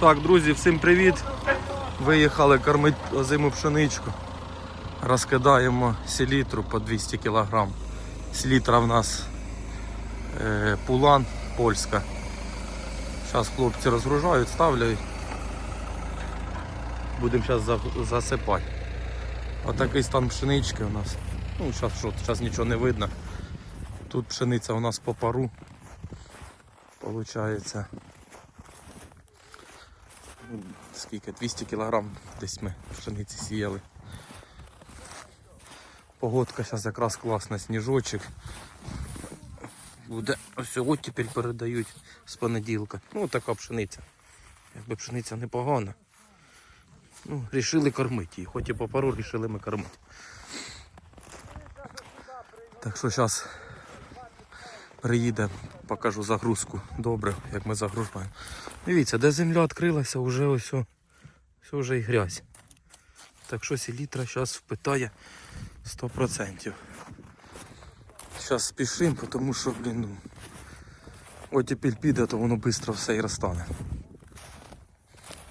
Так, друзі, всім привіт. Виїхали кормити озиму пшеничку. Розкидаємо селітру по 200 кг. Селітра в нас е, пулан польська. Зараз хлопці розгружають, ставляють. Будемо зараз засипати. Отакий стан пшенички у нас. Ну, зараз що, зараз нічого не видно. Тут пшениця у нас по пару. Получається скільки 200 кг десь ми пшениці сіяли. Погодка зараз якраз класна, сніжочок. Буде ось оттепель передають з понеділка. Ну така пшениця. Якби пшениця непогана. Ну, рішили кормити її, хоч і по пару рішили ми кормити. Так що зараз приїде, покажу загрузку добре, як ми загружаємо. Дивіться, де земля відкрилася, вже ось, ось вже і грязь. Так що селітра зараз впитає 100%. Зараз спішимо, тому що, блін, ну, оттепель піде, то воно швидко все і розтане.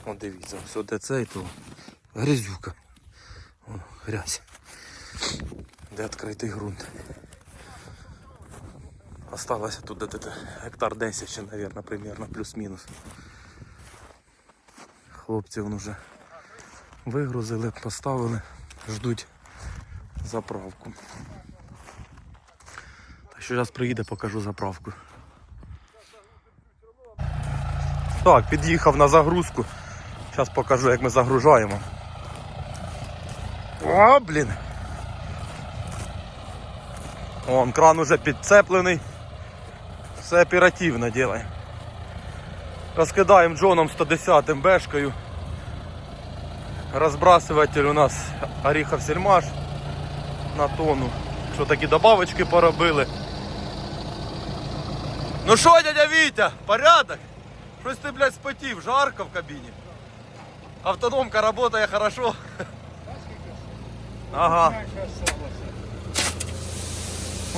О, дивіться, все де цей, то грязюка. О, грязь. Де відкритий ґрунт. Осталося тут где-то гектар 10 ще, наверное, примерно, плюс-мінус. Хлопці вон уже вигрузили, поставили, ждуть заправку. Так що зараз приїде, покажу заправку. Так, під'їхав на загрузку. Зараз покажу, як ми загружаємо. О, блін. Вон кран уже підцеплений. Все оперативно делаем. Розкидаємо джоном 110 бешкою. Розбрасыватель у нас Оріхов Сельмаш на тонну. Що такі добавочки поробили. Ну що, дядя Вітя, порядок? Щось ти, блядь, спотів, жарко в кабіні. Автономка работає хорошо. Ага.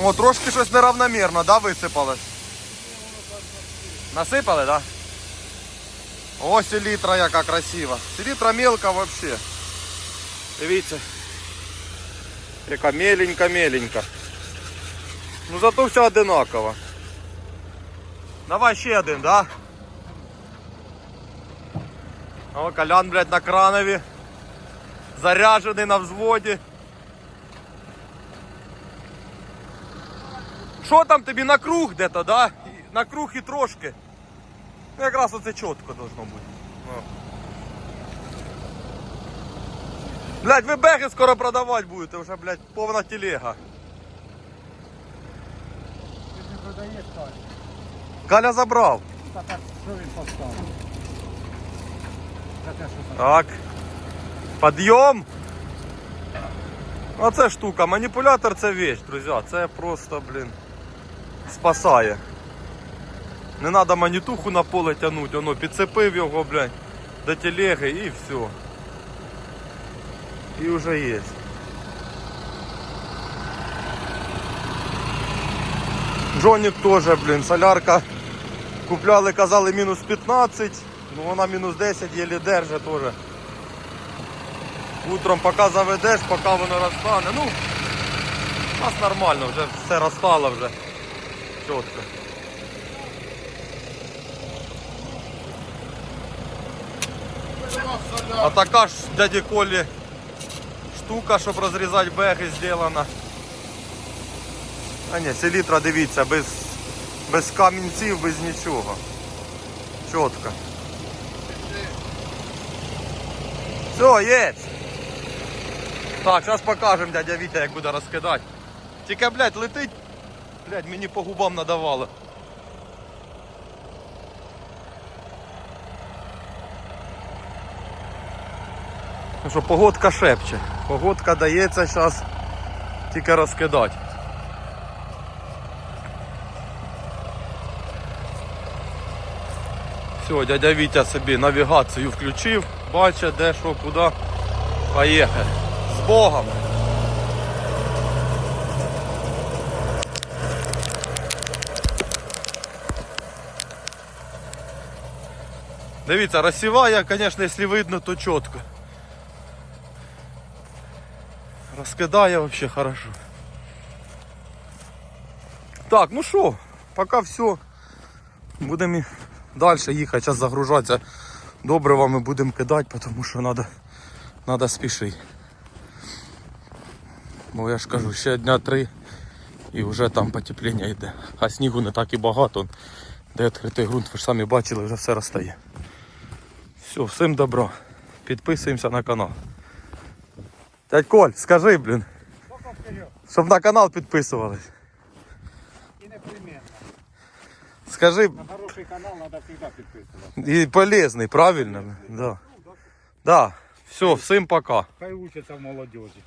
О, трошки щось неравномірно, да, висипалось? Насипали, да? О, селітра яка красива. Селітра мелка вообще. Дивіться. Яка меленька-меленька. Ну зато все одинаково. Давай ще один, да? О, Колян, блядь, на кранові. Заряджений на взводі. Що там тобі на круг де-то, да? І- На круг і трошки. Ну, якраз оце чітко должно бути. Ну. Блять, ви беги скоро продавати будете, вже, блядь, повна телега. Ти не продаєш Калю. Каля забрав. Та так, що він поставив? За те, що за- Так. Підйом. Оце штука. Маніпулятор це вещь, друзі. Це просто, блін, спасає. Не треба манітуху на поле тягнути, воно підцепив його, блядь, до телеги і все. І вже є. Джонік теж, блін, солярка. Купляли, казали, мінус 15, ну вона мінус 10 єлі держить теж. Утром поки заведеш, поки воно розтане. Ну, у нас нормально, вже все розстало вже. Чітко. А така ж дяді Колі штука, щоб розрізати беги зроблена. А ні, селітра, дивіться, без, без камінців, без нічого. Чітко. Все, є. Так, зараз покажемо дядя Вітя, як буде розкидати. Тільки, блядь, летить. Блядь, мені по губам надавало. Що, погодка шепче. Погодка дається зараз тільки розкидати. Все, дядя Вітя собі навігацію включив, бачить де що, куди. Поїхали. З Богом! Дивіться, розсіває, звісно, якщо видно, то чітко. Розкидає взагалі хорошо. Так, ну що, поки все. Будемо далі їхати, зараз загружатися добривами будемо кидати, тому що треба надо спішити. Бо я ж кажу, ще дня три і вже там потепління йде. А снігу не так і багато. Де відкритий ґрунт, ви ж самі бачили, вже все розтає. Все, всім добро. Підписуємося на канал. Дядь Коль, скажи, блін, Тільки вперед. щоб на канал підписувались. І непременно. Скажи, На хороший канал треба завжди підписувати. і полезний, правильно? Да. Да. Все, всім пока. Хай учаться в молодежі.